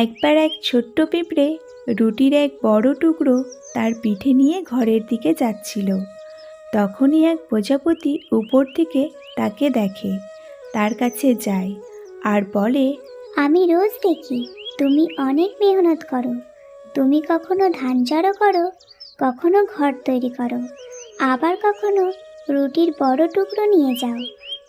একবার এক ছোট্ট পিঁপড়ে রুটির এক বড় টুকরো তার পিঠে নিয়ে ঘরের দিকে যাচ্ছিল। তখনই এক প্রজাপতি উপর থেকে তাকে দেখে, তার কাছে যায় আর বলে, আমি রোজ দেখি, তুমি অনেক মেহনত করো। তুমি কখনো ধান জড়ো করো, কখনো ঘর তৈরি করো। আবার কখনো রুটির বড় টুকরো নিয়ে যাও।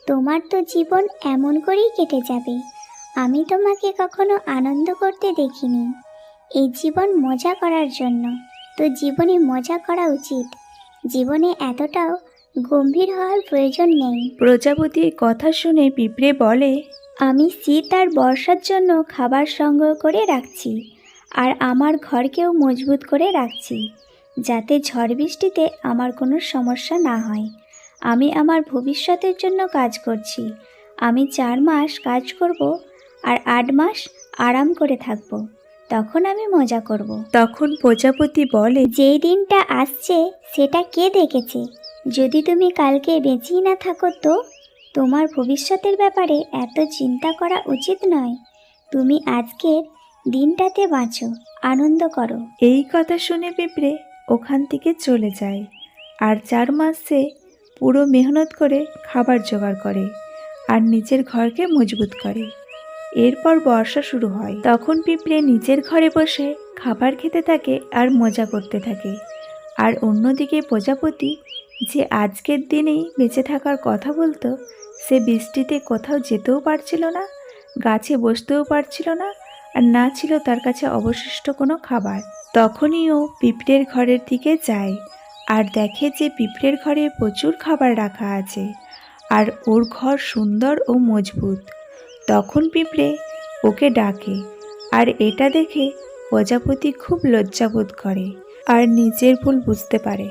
তোমার তো জীবন এমন করেই কেটে যাবে। আমি তোমাকে কখনো আনন্দ করতে দেখিনি। এই জীবন মজা করার জন্য। তো জীবনে মজা করা উচিত। জীবনে এতটাও গম্ভীর হওয়ার প্রয়োজন নেই। প্রজাপতির কথা শুনে পিঁপড়ে বলে আমি শীত আর বর্ষার জন্য খাবার সংগ্রহ করে রাখছি আর আমার ঘরকেও মজবুত করে রাখছি যাতে ঝড় বৃষ্টিতে আমার কোনো সমস্যা না হয়। আমি আমার ভবিষ্যতের জন্য কাজ করছি। আমি চার মাস কাজ করব আর আট মাস আরাম করে থাকব। তখন আমি মজা করব। তখন প্রজাপতি বলে যেই দিনটা আসছে সেটা কে দেখেছে? যদি তুমি কালকে বেঁচেই না থাকো তো? তোমার ভবিষ্যতের ব্যাপারে এত চিন্তা করা উচিত নয়। তুমি আজকের দিনটাতে বাঁচো আনন্দ করো। এই কথা শুনে পিঁপড়ে ওখান থেকে চলে যায়। আর চার মাসে পুরো মেহনত করে খাবার জোগাড় করে আর নিজের ঘরকে মজবুত করে। এরপর বর্ষা শুরু হয়। তখন পিঁপড়ে নিজের ঘরে বসে খাবার খেতে থাকে আর মজা করতে থাকে। আর অন্যদিকে প্রজাপতি যে আজকের দিনেই বেঁচে থাকার কথা বলতো, সে বৃষ্টিতে কোথাও যেতেও পারছিল না, গাছে বসতেও পারছিল না, আর না ছিল তার কাছে অবশিষ্ট কোনো খাবার। তখনই ও পিঁপড়ের ঘরের দিকে যায় আর দেখে যে পিঁপড়ের ঘরে প্রচুর খাবার রাখা আছে। আর ওর ঘর সুন্দর ও মজবুত। তখন পিঁপড়ে ওকে ডাকে আর এটা দেখে প্রজাপতি খুব লজ্জাবোধ করে আর নিজের ভুল বুঝতে পারে।